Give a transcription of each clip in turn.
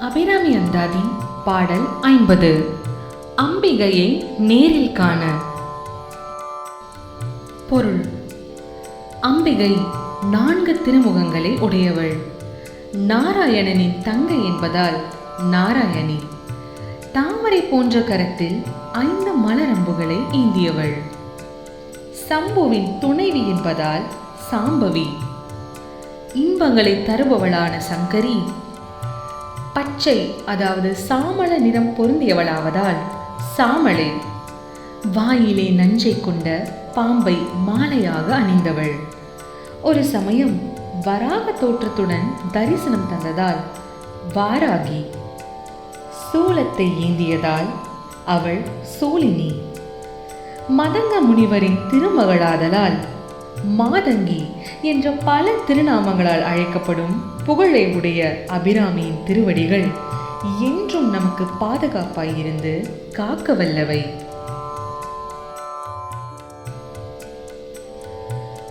அபிராமி அந்தாதி பாடல் ஐம்பது. அம்பிகையை நேரில் காண. பொருள். அம்பிகை நான்கு திருமுகங்களை உடையவள். நாராயணனின் தங்கை என்பதால் நாராயணி. தாமரை போன்ற கரத்தில் ஐந்து மலரம்புகளை ஏந்தியவள். சம்புவின் துணைவி என்பதால் சாம்பவி. இன்பங்களை தருபவளான சங்கரி பச்சை அதாவது சாமள நிறம் பொருந்தியவளாவதால் சாமளே வாயிலே நஞ்சை கொண்ட பாம்பை மாலையாக அணிந்தவள். ஒரு சமயம் வராக தோற்றத்துடன் தரிசனம் தந்ததால் வாராகி சூலத்தை ஏந்தியதால் அவள் சூலினி மதங்க முனிவரின் திருமகளாதலால் மாதங்கி என்ற பல திருநாமங்களால் அழைக்கப்படும் புகழை உடைய அபிராமியின் திருவடிகள் என்றும் நமக்கு பாதுகாப்பாய் இருந்து காக்க வல்லவை.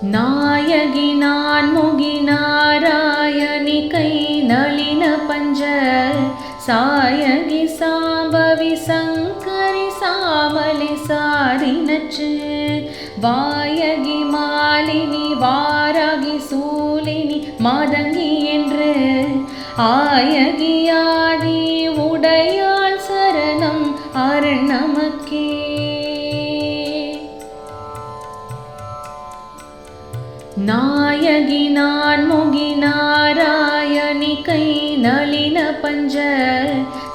நாயகி நான் முகி நாராயணி கை நளின பஞ்ச சாயகி சாம்பவி சங்கரி சாமலி சாரினச்சு வாயகி மாலினி வாராகி சூலினி மாதங்கி என்று ஆயகி உடையாள் சரணம் அருள் நமக்கே. நாயகி நான் முகி நாராயணி கை நளின பஞ்ச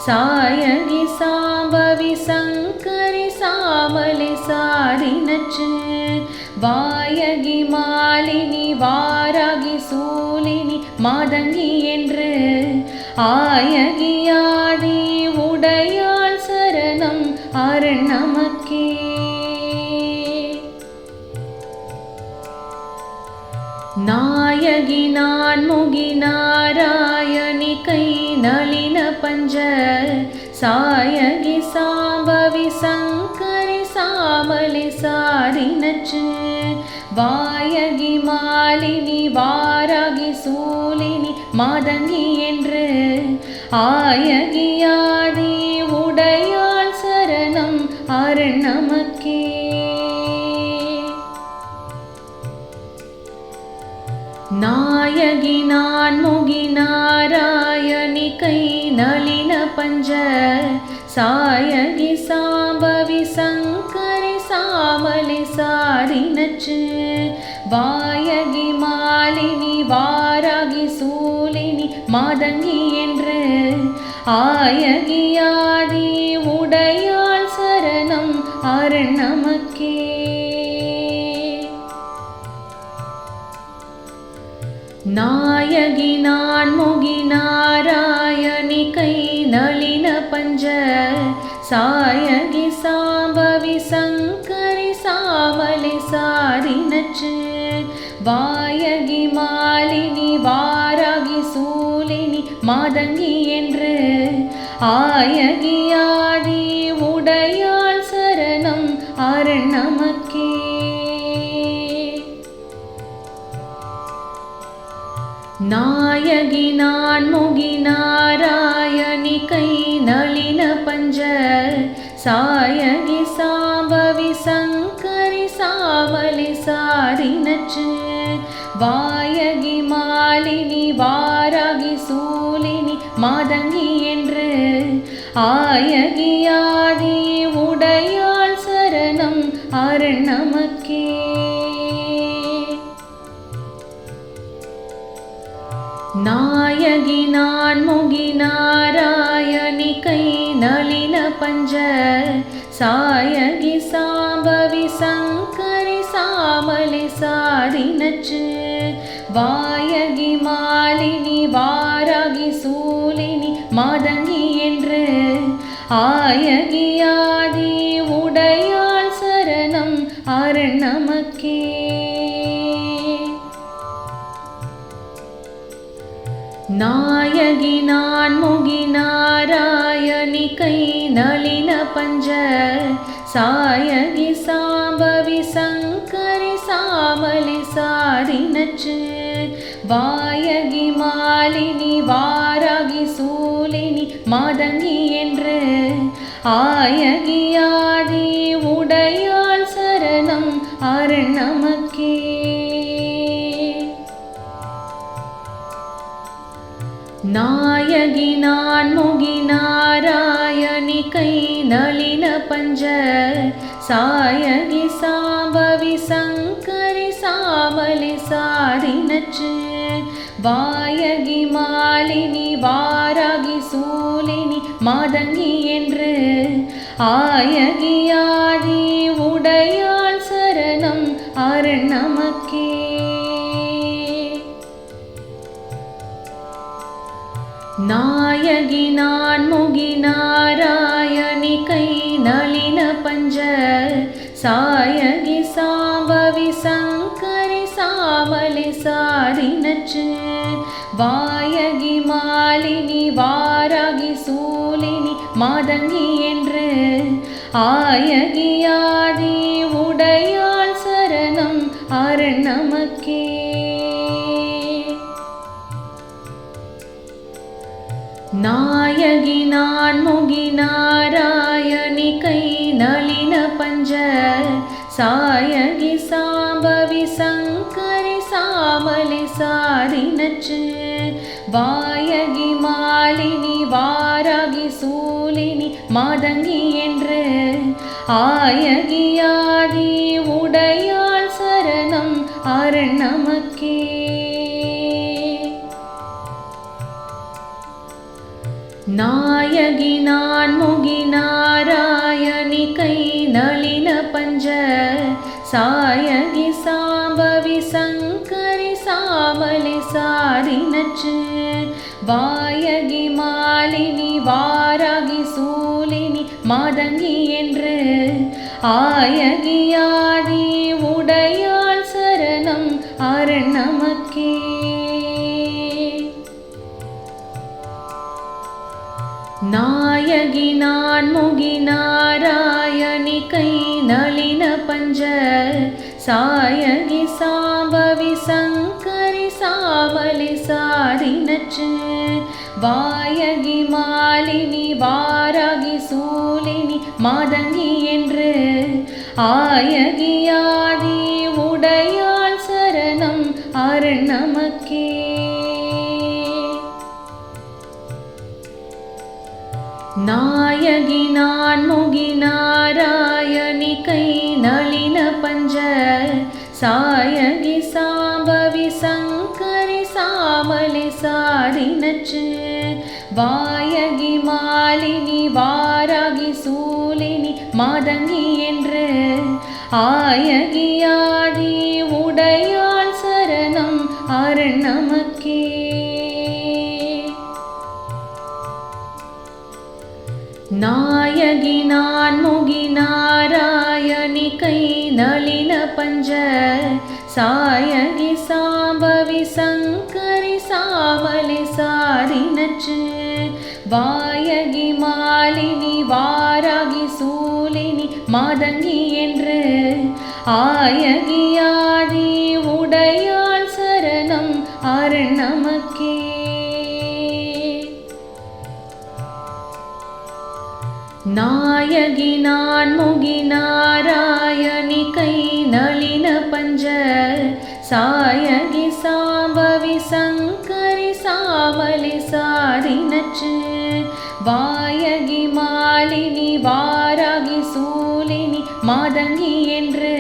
சாயகி சாம்பவி சங்க சாமலி சாரினச்சு வாயகி மாலினி வாராகி சூலினி மாதங்கி என்று ஆயகி ஆதி உடையாள் சரணம் அருள் நமக்கே. நாயகி நான் முகி நாராயணி கை நளின பஞ்ச சாயகி சாம்பவி சங்க சாமலி சாரினச்சு. வாயகி மாலினி வாராகி சூலினி மாதங்கி என்று. ஆயகியாதி உடையாள் சரணம் அருள் நமக்கே நாயகி நான் முகி நாராயணி கை நளின பஞ்ச. சாயகி சாம்பவி சங்கரி சாமலி சாரினச்சு வாயகி மாலினி வாராகி சூலினி மாதங்கி என்று. ஆயகி ஆதி உடையாள் சரணம் அருணமக்கே நாயகி நான் முகினா சாயகி சாம்பவி சங்கரி சாமலி சாரினச்சு வாயகி மாலினி வாராகி சூலினி மாதங்கி என்று. ஆயகி ஆதி உடையாள் சரணம் அருள் நாயகி நான் முகி நாராயணி கை நளின பஞ்ச சாயகி சாம்பவி சங்கரி சாமலி சாரினச்சு வாயகி மாலினி வாராகி சூலினி மாதங்கி என்று ஆயகி ஆதி உடையாள் சரணம் அருணமக்கே. நாயகி நான் முகி நாராயணி நளின பஞ்ச சாயகி சாம்பவி சங்கரி சாமலி சாரினச்சு வாயகி மாலினி வாராகி சூலினி மாதங்கி என்று. ஆயகி ஆதி உடையாள் சரணம் அருள் நமக்கே. நாயகி நான் முகி நாராயணி கை நளின பஞ்ச. சாயகி சாம்பவி சங்கரி சாமலி சாரினச்சு வாயகி மாலினி வாராகி சூலினி மாதங்கி என்று. ஆயகி ஆதி நாயகி நான் கை நளின பஞ்ச. சாயகி சாம்பவி சங்கரி சாமலி சாரினச்சு வாயகி மாலினி வாராகி சூலினி மாதங்கி என்று. ஆயகியாதி உடையா நாயகினான் முகினாராயணி கை நளின பஞ்ச. சாயகி சாம்பவி சங்கரி சாமலி சாரினச்சு வாயகி மாலினி வாராகி சூலினி மாதங்கி என்று. ஆயகியாதி உடையாள் சரணம் அருள் நமக்கே நாயகி நான் முகி நாராயணி கை நளின பஞ்ச சாயகி சாம்பவி சங்கரி சாமலி சாரினச்சு வாயகி மாலினி வாராகி சூலினி மாதங்கி என்று ஆயகி ஆதி உடையாள் சரணம் அருள் நமக்கு நாயகி நான் முகி நாராயணி கை நளின பஞ்ச சாயகி சாம்பவி சங்கரி சாமலி சாரி நச்சு வாயகி மாலினி வாராகி சூலினி மாதங்கி என்று ஆயகி ஆதி உடையாள் சரணம் அருள் நமக்கே நாயகி நான் முகி நாராயணி கை நளின பஞ்ச சாயகி சாம்பவி சங்கரி சாமலி சாரினச்சு வாயகி மாலினி வாராகி சூலினி மாதங்கி என்று ஆயகியாதி உடையாள் நாயகி நான் முகி நாராயணி கை நளின பஞ்ச. சாயகி சாம்பவி சங்கரி சாமலி சாரினச்சு வாயகி மாலினி வாராகி சூலினி மாதங்கி என்று. ஆயகி ஆதி சரணம் சாயகி சாம்பவி சங்கரி சாமலி சாரினச்சு வாயகி மாலினி வாராகி சூலினி மாதங்கி என்று. ஆயகியாதி உடையாள் சரணம் அருணமக்கே நாயகி நான் முகி நாராயணி கை சாயகி சாம்பவி சங்கரி சாமலி சாரினச்சு. வாயகி மாலினி வாராகி சூலினி மாதங்கி என்று.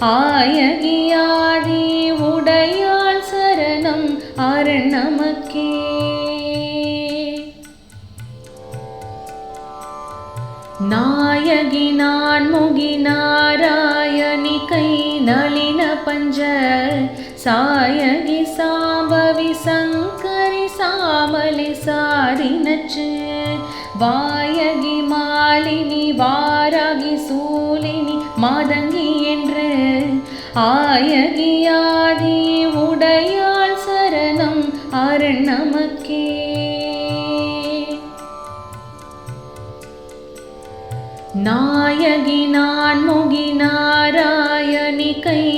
ஆயகி ஆயகியாதி உடையாள் சரணம் அருள் நாயகி நான் முகி நாராயணி கை நளின பஞ்ச சாயகி சாம்பவி சங்கரி சாமலி சாரினச்சு வாயகி மாலினி வாராகி சூலினி மாதங்கி என்று. ஆயகியாதி உடையாள் சரணம் அருள் நமக்கே நாயகி நான் முகி நாராயணி கை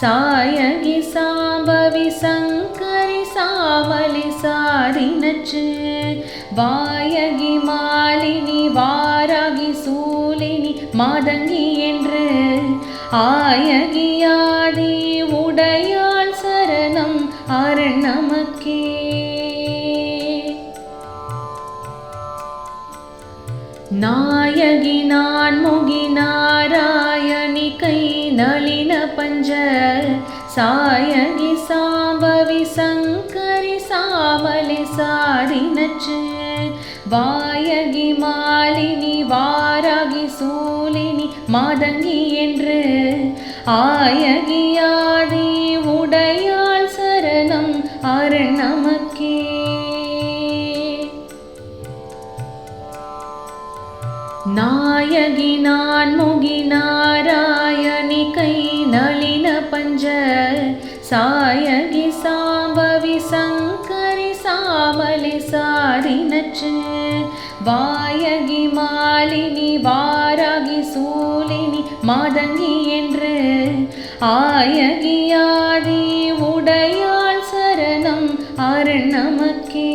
சாயகி சாம்பவி சங்கரி சாவலி சாரி வாயகி மாலினி வாராகி சூலினி மாதங்கி என்று. ஆயகியாதி உடையாள் சரணம் அரண் நமக்கே நாயகி நான் முகி நாராயணி நளின பஞ்ச சாயகி சாம்பவி சங்கரி சாமலி சாதி நச்சு. வாயகி மாலினி வாராகி சூலினி மாதங்கி என்று. ஆயகியாதி உடையாள் சரணம் அருணமக்கே. நாயகி நான் முகி நாராயணி நளின பஞ்ச சாயகி சாம்பவி சங்கரி சாமலி சாதி நச்சு. வாயகி மாலினி வாராகி சூலினி மாதங்கி என்று. ஆயகியாதி உடையாள் சரணம் அருணமக்கே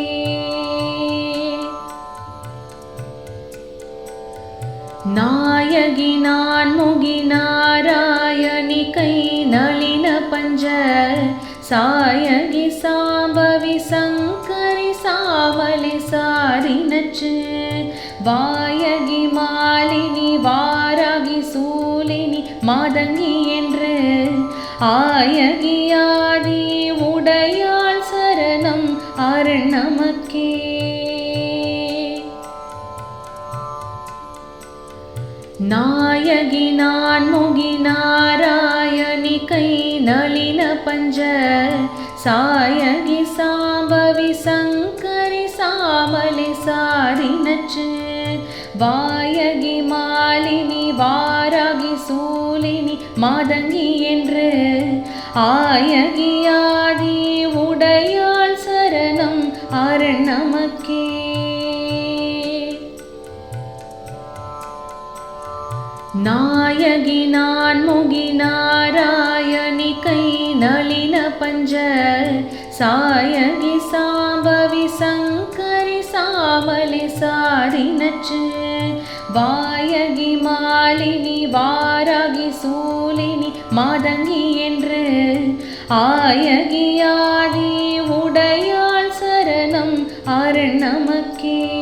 நாயகி நான் முகி நாராயணி கை நளின பஞ்ச சாயகி சாம்பவி சங்கரி சாவலி சாதி நச்சு. வாயகி மாலினி வாராகி சூலினி மாதங்கி என்று. ஆயகி ஆதி உடையாள் சரணம் அருணமக்கே. நாயகி நான் முகி நாராயணி கை நளின பஞ்ச சாயகி சாம்பவி சங்கரி சாமலி சாதி நச்சு வாயகி மாலினி வாராகி சூலினி மாதங்கி என்று ஆயகி ஆதி நாயகினான் நான் கை நளின பஞ்ச சாயகி சாம்பவி சங்கரி சாவலி சாதி நச்சு. வாயகி மாலினி வாராகி சூலினி மாதங்கி என்று. ஆயகியாதி உடையாள் சரணம் அரண் நமக்கே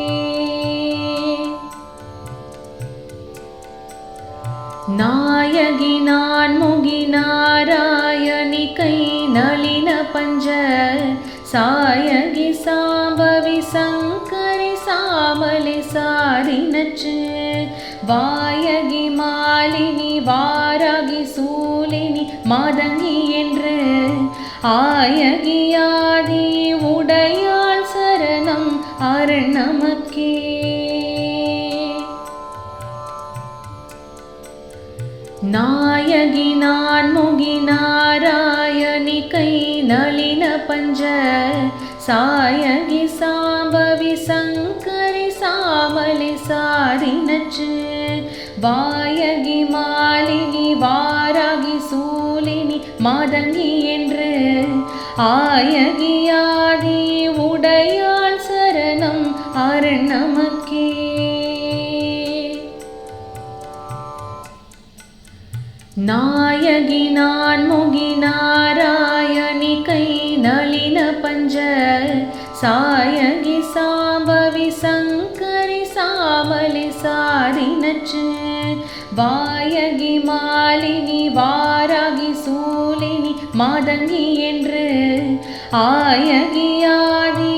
நாயகி நான் முகி நாராயணி கை நளின பஞ்ச சாயகி சாம்பவி சங்கரி சாமலி சாதி நச்சு. வாயகி மாலினி வாராகி சூலினி மாதங்கி என்று. ஆயகி ஆதி உடையாள் சரணம் அரண் நமக்கே நாயகி நான் முகி நாராயணி கை நளின பஞ்ச சாயகி சாம்பவி சங்கரி சாமலி சாதி நச்சு வாயகி மாலினி வாராகி சூலினி மாதங்கி என்று ஆயகி ஆதி உடையாள் சரணம் அரண் நமக்கே நாயகி நான் முகி நாராயணி கை நளின பஞ்ச சாயகி சாம்பவி சங்கரி சாமலி சாதி நச்சு வாயகி மாலினி வாராகி சூலினி மாதங்கி என்று ஆயகி ஆதி